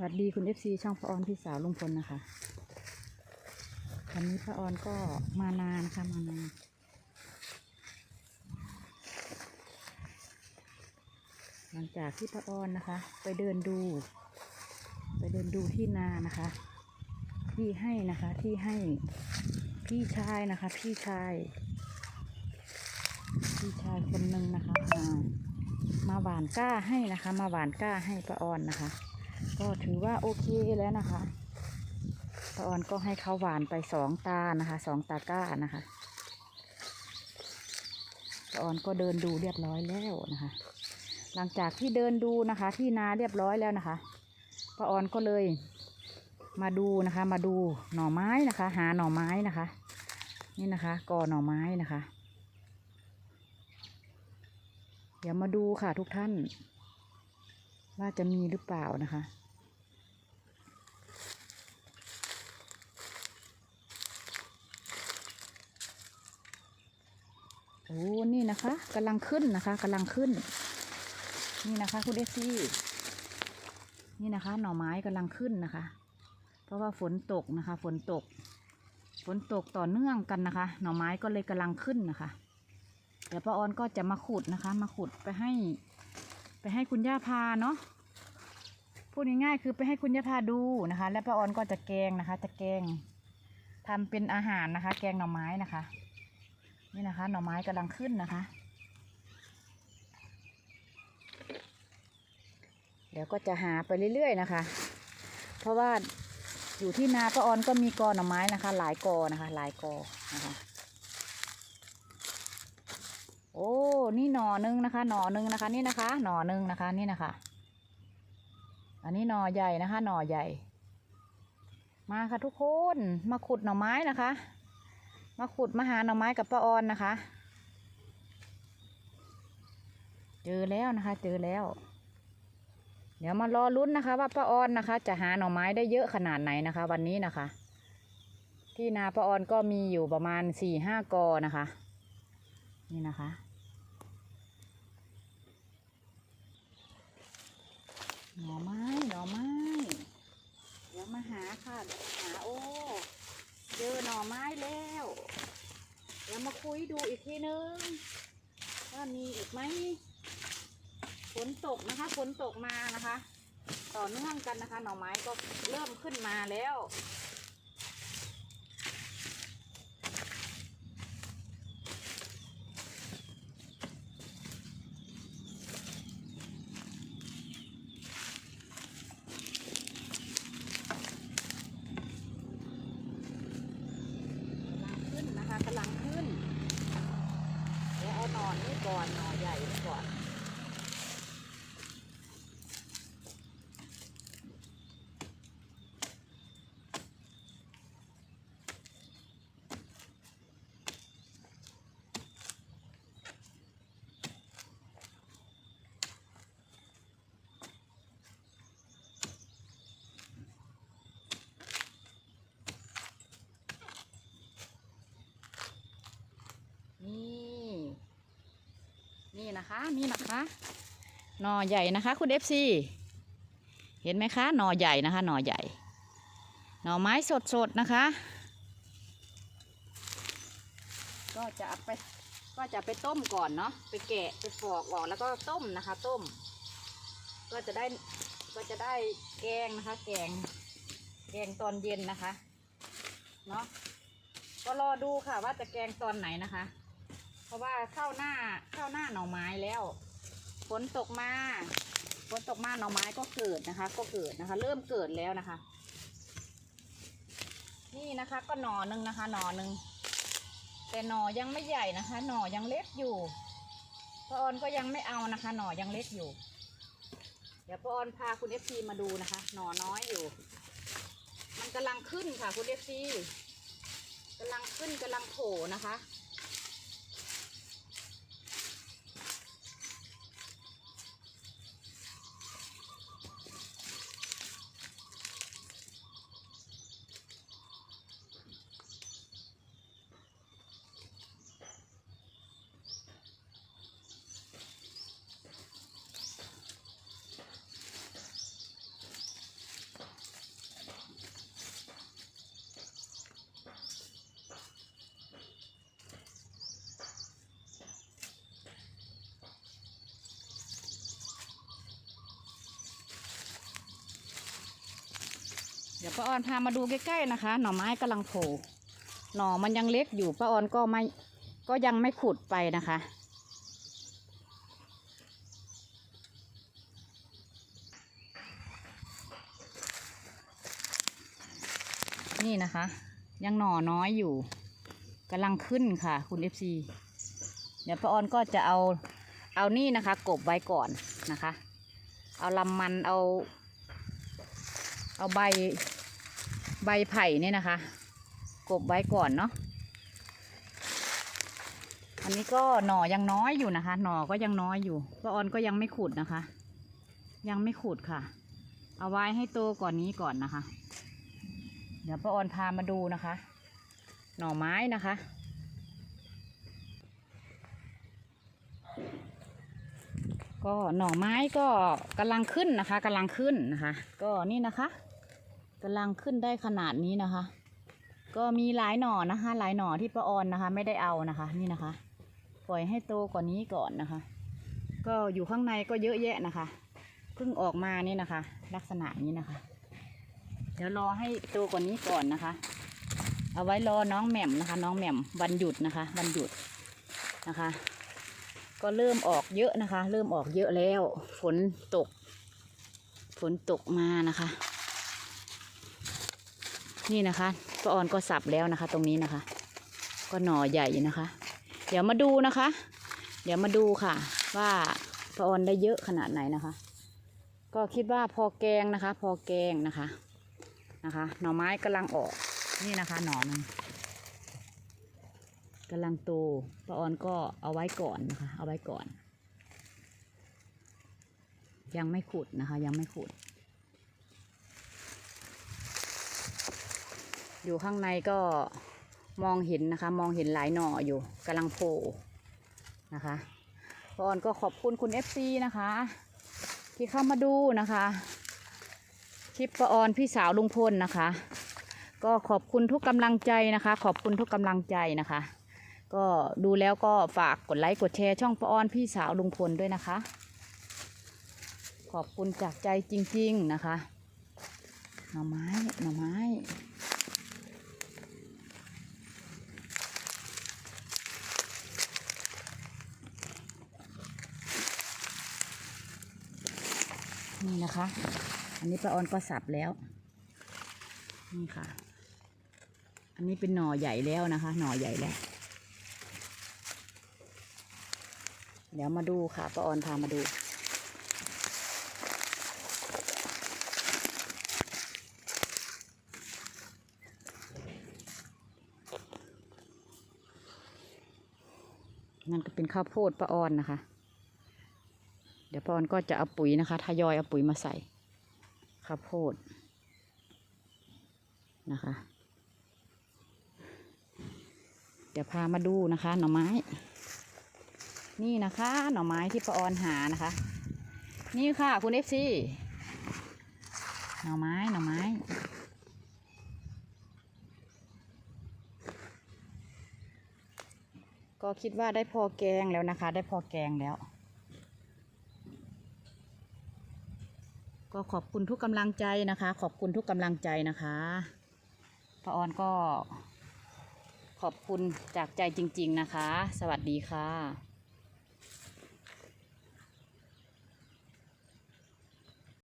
สวัสดีคุณเอฟซีช่องพระออนพี่สาวลุงพลนะคะวันนี้พระออนก็มานานนะคะมานานหลังจากที่พระออนนะคะ ไปเดินดู ไปเดินดูที่นานะคะ ที่ให้นะคะที่ให้พี่ชายนะคะ พี่ชาย พี่ชายคนหนึ่งนะคะมามาหวานก้าให้นะคะ มาหวานก้าให้พระออนนะคะ ก็ถือว่าโอเคแล้วนะคะป้าออนก็ให้เขาหวานไปสองตานะคะสองตาก้านะคะป้าออนก็เดินดูเรียบร้อยแล้วนะคะ หลังจากที่เดินดูนะคะ ที่นาเรียบร้อยแล้วนะคะป้าออนก็เลยมาดูนะคะ มาดูหน่อไม้นะคะ หาหน่อไม้นะคะ นี่นะคะกอหน่อไม้นะคะ เดี๋ยวมาดูค่ะทุกท่าน ว่าจะมีหรือเปล่านะคะ โอ้นี่นะคะกำลังขึ้นนะคะกำลังขึ้น นี่นะคะคุณเอซี่นี่นะคะ หน่อไม้กำลังขึ้นนะคะ เพราะว่าฝนตกนะคะ ฝนตก ฝนตกต่อเนื่องกันนะคะ หน่อไม้ก็เลยกำลังขึ้นนะคะ เดี๋ยวป้าออนก็จะมาขุดนะคะ มาขุดไปให้ ให้คุณย่าพาเนาะพูดง่ายๆคือไปให้คุณย่าพาดูนะคะ และป้าออนก็จะแกงนะคะ จะแกงทำเป็นอาหารนะคะ แกงหน่อไม้นะคะ นี่นะคะ หน่อไม้กำลังขึ้นนะคะ เดี๋ยวก็จะหาไปเรื่อยๆนะคะ เพราะว่าอยู่ที่นาป้าออนก็มีกอหน่อไม้นะคะ หลายกอนะคะ หลายกอนะคะ โอ้ นี่หน่อหนึ่งนะคะหน่อหนึ่งนะคะนี่นะคะหน่อหนึ่งนะคะนี่นะคะ อันนี้หน่อใหญ่นะคะหน่อใหญ่ มาค่ะทุกคนมาขุดหน่อไม้นะคะ มาขุดมาหาหน่อไม้กับป้าออนนะคะ เจอแล้วนะคะ เจอแล้ว เดี๋ยวมารอลุ้นนะคะ ว่าป้าออนนะคะ จะหาหน่อไม้ได้เยอะขนาดไหนนะคะ วันนี้นะคะ ที่นาป้าออนก็มีอยู่ประมาณสี่ห้ากอนะคะนี่นะคะ หน่อไม้ หน่อไม้ เดี๋ยวมาหาค่ะ เดี๋ยวมาหาโอ้ เจอหน่อไม้แล้ว เดี๋ยวมาคุยดูอีกทีนึงว่ามีอีกไหม ฝนตกนะคะ ฝนตกมานะคะ ต่อเนื่องกันนะคะ หน่อไม้ก็เริ่มขึ้นมาแล้ว กำลังขึ้นนะคะกำลังขึ้น เดี๋ยวเอาหน่อนี้ก่อนหน่อใหญ่นี่ก่อน นี่นะคะนี่นะคะหน่อใหญ่นะคะคุณเอฟซีเห็นไหมคะหน่อใหญ่นะคะหน่อใหญ่ หน่อไม้สดๆนะคะ ก็จะเอาไปก็จะไปต้มก่อนเนาะไปแกะไปฟอกออกแล้วก็ต้มนะคะ ต้ม ก็จะได้ก็จะได้แกงนะคะ แกง แกงตอนเย็นนะคะเนาะก็รอดูค่ะว่าจะแกงตอนไหนนะคะ เพราะว่าเข้าหน้าเข้าหน้าหน่อไม้แล้วฝนตกมาฝนตกมาหน่อไม้ก็เกิดนะคะ ก็เกิดนะคะ เริ่มเกิดแล้วนะคะ นี่นะคะก็หน่อหนึ่งนะคะ หน่อหนึ่งแต่หน่อยังไม่ใหญ่นะคะ หน่อยังเล็กอยู่ป้าออนก็ยังไม่เอานะคะ หน่อยังเล็กอยู่ เดี๋ยวป้าออนพาคุณเอฟซีมาดูนะคะ หน่อน้อยอยู่ มันกำลังขึ้นค่ะคุณเอฟซีกำลังขึ้นกำลังโผล่นะคะ ดี๋ยวป้าออนพามาดูใกล้ๆนะคะ หน่อไม้กำลังโผล่หน่อมันยังเล็กอยู่ป้าออนก็ไม่ก็ยังไม่ขุดไปนะคะ นี่นะคะ ยังหน่อน้อยอยู่กำลังขึ้นค่ะ คุณเอฟซีเดี๋ยวป้าออนก็จะเอาเอานี่นะคะ กบไว้ก่อนนะคะ เอาลำมันเอาเอาใบ ใบไผ่เนี่ยนะคะ กบไว้ก่อนเนาะอันนี้ก็หน่อยังน้อยอยู่นะคะ หน่อก็ยังน้อยอยู่ป้าออนก็ยังไม่ขุดนะคะ ยังไม่ขุดค่ะ เอาไว้ให้โตก่อนนี้ก่อนนะคะ เดี๋ยวป้าออนพามาดูนะคะ หน่อไม้นะคะก็หน่อไม้ก็กำลังขึ้นนะคะกำลังขึ้นนะคะ ก็นี่นะคะ กำลังขึ้นได้ขนาดนี้นะคะ ก็มีหลายหน่อนะคะ หลายหน่อที่ป้าออนนะคะ ไม่ได้เอานะคะ นี่นะคะ ปล่อยให้โตกว่านี้ก่อนนะคะ ก็อยู่ข้างในก็เยอะแยะนะคะเพิ่งออกมานี่นะคะ ลักษณะนี้นะคะ เดี๋ยวรอให้โตกว่านี้ก่อนนะคะ เอาไว้รอน้องแหม่มนะคะ น้องแหม่มวันหยุดนะคะ วันหยุดนะคะ ก็เริ่มออกเยอะนะคะ เริ่มออกเยอะแล้ว ฝนตก ฝนตกมานะคะ นี่นะคะป้าออนก็สับแล้วนะคะ ตรงนี้นะคะ ก็หน่อใหญ่นะคะ เดี๋ยวมาดูนะคะ เดี๋ยวมาดูค่ะ ว่าป้าออนได้เยอะขนาดไหนนะคะ ก็คิดว่าพอแกงนะคะ พอแกงนะคะนะคะ หน่อไม้กำลังออกนี่นะคะ หน่อนึงกำลังโตป้าออนก็เอาไว้ก่อนนะคะ เอาไว้ก่อน ยังไม่ขุดนะคะ ยังไม่ขุด อยู่ข้างในก็มองเห็นนะคะ มองเห็นหลายหน่ออยู่กำลังโผล่นะคะปออนก็ขอบคุณคุณ FC นะคะ ที่เข้ามาดูนะคะคลิปปออนพี่สาวลุงพลนะคะ ก็ขอบคุณทุกกำลังใจนะคะ ขอบคุณทุกกำลังใจนะคะ ก็ดูแล้วก็ฝากกดไลค์กดแชร์ช่องปออนพี่สาวลุงพลด้วยนะคะ ขอบคุณจากใจจริง ๆนะคะหน่อไม้หน่อไม้ นะคะ อันนี้ป้าออนก็สับแล้ว นี่ค่ะ อันนี้เป็นหน่อใหญ่แล้วนะคะ หน่อใหญ่แล้ว เดี๋ยวมาดูค่ะป้าออนพามาดูนั่นก็เป็นข้าวโพดป้าออนนะคะ เดี๋ยวปอนก็จะเอาปุ๋ยนะคะทยอยเอาปุ๋ยมาใส่ข้าวโพดนะคะ เดี๋ยวพามาดูนะคะ หน่อไม้ นี่นะคะ หน่อไม้ที่ปอนหานะคะ นี่ค่ะคุณเอฟซีหน่อไม้หน่อไม้ก็คิดว่าได้พอแกงแล้วนะคะ ได้พอแกงแล้ว ก็ขอบคุณทุกกำลังใจนะคะ ขอบคุณทุกกำลังใจนะคะพระออนก็ขอบคุณจากใจจริง ๆนะคะ สวัสดีค่ะ